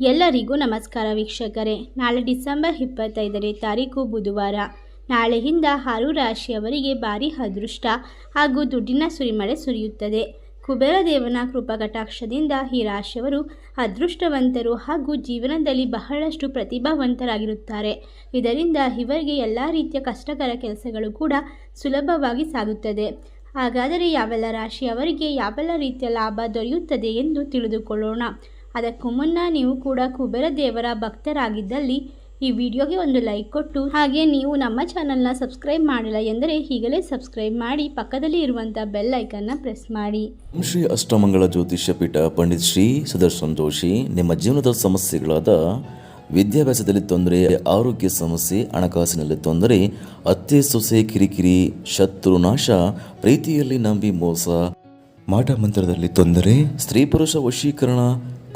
ಎಲ್ಲರಿಗೂ ನಮಸ್ಕಾರ ವೀಕ್ಷಕರೇ. ನಾಳೆ ಡಿಸೆಂಬರ್ ಇಪ್ಪತ್ತೈದನೇ ತಾರೀಕು ಬುಧವಾರ. ನಾಳೆಯಿಂದ ಆರು ರಾಶಿಯವರಿಗೆ ಭಾರಿ ಅದೃಷ್ಟ ಹಾಗೂ ದುಡ್ಡಿನ ಸುರಿಮಳೆ ಸುರಿಯುತ್ತದೆ. ಕುಬೇರ ದೇವನ ಕೃಪಕಟಾಕ್ಷದಿಂದ ಈ ರಾಶಿಯವರು ಅದೃಷ್ಟವಂತರು ಹಾಗೂ ಜೀವನದಲ್ಲಿ ಬಹಳಷ್ಟು ಪ್ರತಿಭಾವಂತರಾಗಿರುತ್ತಾರೆ. ಇದರಿಂದ ಇವರಿಗೆ ಎಲ್ಲ ರೀತಿಯ ಕಷ್ಟಕರ ಕೆಲಸಗಳು ಕೂಡ ಸುಲಭವಾಗಿ ಸಾಗುತ್ತದೆ. ಹಾಗಾದರೆ ಯಾವೆಲ್ಲ ರಾಶಿಯವರಿಗೆ ಯಾವೆಲ್ಲ ರೀತಿಯ ಲಾಭ ದೊರೆಯುತ್ತದೆ ಎಂದು ತಿಳಿದುಕೊಳ್ಳೋಣ. ಅದಕ್ಕೂ ಮುನ್ನ ನೀವು ಕೂಡ ಕುಬೇರ ದೇವರ ಭಕ್ತರಾಗಿದ್ದಲ್ಲಿ ಈ ವಿಡಿಯೋಗೆ ಒಂದು ಲೈಕ್ ಕೊಟ್ಟು ಹಾಗೆ ನೀವು ನಮ್ಮ ಚಾನಲ್ನ ಸಬ್ಸ್ಕ್ರೈಬ್ ಮಾಡಿಲ್ಲ ಎಂದರೆ ಈಗಲೇ ಸಬ್ಸ್ಕ್ರೈಬ್ ಮಾಡಿ ಪಕ್ಕದಲ್ಲಿ ಇರುವಂಥ ಬೆಲ್ ಐಕನ್ನ ಪ್ರೆಸ್ ಮಾಡಿ. ಶ್ರೀ ಅಷ್ಟಮಂಗಳ ಜ್ಯೋತಿಷ್ಯ ಪೀಠ ಪಂಡಿತ್ ಶ್ರೀ ಸುದರ್ಶನ್ ಜೋಶಿ ನಿಮ್ಮ ಜೀವನದ ಸಮಸ್ಯೆಗಳಾದ ವಿದ್ಯಾಭ್ಯಾಸದಲ್ಲಿ ತೊಂದರೆ, ಆರೋಗ್ಯ ಸಮಸ್ಯೆ, ಹಣಕಾಸಿನಲ್ಲಿ ತೊಂದರೆ, ಅತ್ತೆ ಸೊಸೆ ಕಿರಿಕಿರಿ, ಶತ್ರು ನಾಶ, ಪ್ರೀತಿಯಲ್ಲಿ ನಂಬಿ ಮೋಸ, ಮಾಟ ಮಂತ್ರದಲ್ಲಿ ತೊಂದರೆ, ಸ್ತ್ರೀ ಪುರುಷ ವಶೀಕರಣ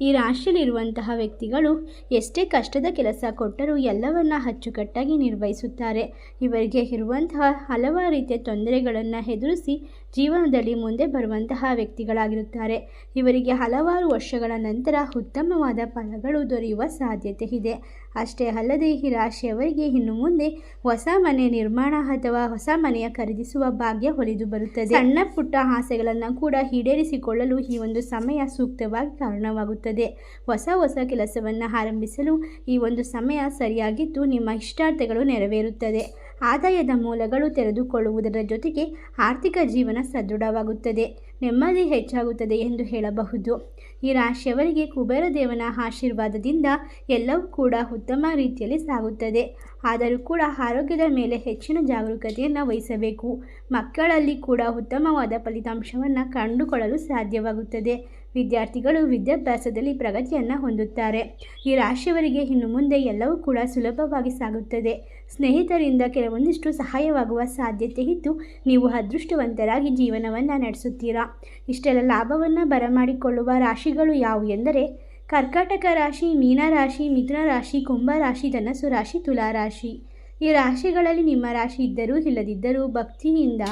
ಈ ರಾಶಿಯಲ್ಲಿರುವಂತಹ ವ್ಯಕ್ತಿಗಳು ಎಷ್ಟೇ ಕಷ್ಟದ ಕೆಲಸ ಕೊಟ್ಟರೂ ಎಲ್ಲವನ್ನ ಅಚ್ಚುಕಟ್ಟಾಗಿ ನಿರ್ವಹಿಸುತ್ತಾರೆ. ಇವರಿಗೆ ಇರುವಂತಹ ಹಲವಾರು ರೀತಿಯ ತೊಂದರೆಗಳನ್ನು ಎದುರಿಸಿ ಜೀವನದಲ್ಲಿ ಮುಂದೆ ಬರುವಂತಹ ವ್ಯಕ್ತಿಗಳಾಗಿರುತ್ತಾರೆ. ಇವರಿಗೆ ಹಲವಾರು ವರ್ಷಗಳ ನಂತರ ಉತ್ತಮವಾದ ಫಲಗಳು ದೊರೆಯುವ ಸಾಧ್ಯತೆ ಇದೆ. ಅಷ್ಟೇ ಅಲ್ಲದೆ ಈ ರಾಶಿಯವರಿಗೆ ಇನ್ನು ಮುಂದೆ ಹೊಸ ಮನೆ ನಿರ್ಮಾಣ ಅಥವಾ ಹೊಸ ಮನೆಯ ಖರೀದಿಸುವ ಭಾಗ್ಯ ಹೊಲಿದು ಬರುತ್ತದೆ. ಸಣ್ಣ ಪುಟ್ಟ ಆಸೆಗಳನ್ನು ಕೂಡ ಈಡೇರಿಸಿಕೊಳ್ಳಲು ಈ ಒಂದು ಸಮಯ ಸೂಕ್ತವಾಗಿ ಕಾರಣವಾಗುತ್ತದೆ. ಹೊಸ ಹೊಸ ಕೆಲಸವನ್ನು ಆರಂಭಿಸಲು ಈ ಒಂದು ಸಮಯ ಸರಿಯಾಗಿದ್ದು ನಿಮ್ಮ ಇಷ್ಟಾರ್ಥಗಳು ನೆರವೇರುತ್ತದೆ. ಆದಾಯದ ಮೂಲಗಳು ತೆರೆದುಕೊಳ್ಳುವುದರ ಜೊತೆಗೆ ಆರ್ಥಿಕ ಜೀವನ ಸದೃಢವಾಗುತ್ತದೆ. ನೆಮ್ಮದಿ ಹೆಚ್ಚಾಗುತ್ತದೆ ಎಂದು ಹೇಳಬಹುದು. ಈ ರಾಶಿಯವರಿಗೆ ಕುಬೇರ ದೇವನ ಆಶೀರ್ವಾದದಿಂದ ಎಲ್ಲವೂ ಕೂಡ ಉತ್ತಮ ರೀತಿಯಲ್ಲಿ ಸಾಗುತ್ತದೆ. ಆದರೂ ಕೂಡ ಆರೋಗ್ಯದ ಮೇಲೆ ಹೆಚ್ಚಿನ ಜಾಗರೂಕತೆಯನ್ನು ವಹಿಸಬೇಕು. ಮಕ್ಕಳಲ್ಲಿ ಕೂಡ ಉತ್ತಮವಾದ ಫಲಿತಾಂಶವನ್ನು ಕಂಡುಕೊಳ್ಳಲು ಸಾಧ್ಯವಾಗುತ್ತದೆ. ವಿದ್ಯಾರ್ಥಿಗಳು ವಿದ್ಯಾಭ್ಯಾಸದಲ್ಲಿ ಪ್ರಗತಿಯನ್ನು ಹೊಂದುತ್ತಾರೆ. ಈ ರಾಶಿಯವರಿಗೆ ಇನ್ನು ಮುಂದೆ ಎಲ್ಲವೂ ಕೂಡ ಸುಲಭವಾಗಿ ಸಾಗುತ್ತದೆ. ಸ್ನೇಹಿತರಿಂದ ಕೆಲವೊಂದಿಷ್ಟು ಸಹಾಯವಾಗುವ ಸಾಧ್ಯತೆ ಇದ್ದು, ನೀವು ಅದೃಷ್ಟವಂತರಾಗಿ ಜೀವನವನ್ನು ನಡೆಸುತ್ತೀರಾ? ಇಷ್ಟೆಲ್ಲ ಲಾಭವನ್ನು ಬರಮಾಡಿಕೊಳ್ಳುವ ರಾಶಿಗಳು ಯಾವುವು ಎಂದರೆ ಕರ್ಕಾಟಕ ರಾಶಿ ಮೀನರಾಶಿ ಮಿಥುನ ರಾಶಿ, ಕುಂಭ ರಾಶಿ, ಧನಸ್ಸು ರಾಶಿ, ತುಲಾ ರಾಶಿ. ಈ ರಾಶಿಗಳಲ್ಲಿ ನಿಮ್ಮ ರಾಶಿ ಇದ್ದರೂ ಇಲ್ಲದಿದ್ದರೂ ಭಕ್ತಿಯಿಂದ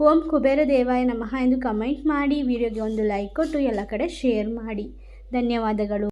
ಓಂ ಕುಬೇರ ದೇವಾಯ ನಮಃ ಎಂದು ಕಮೆಂಟ್ ಮಾಡಿ, ವಿಡಿಯೋಗೆ ಒಂದು ಲೈಕ್ ಕೊಟ್ಟು ಎಲ್ಲ ಕಡೆ ಶೇರ್ ಮಾಡಿ. ಧನ್ಯವಾದಗಳು.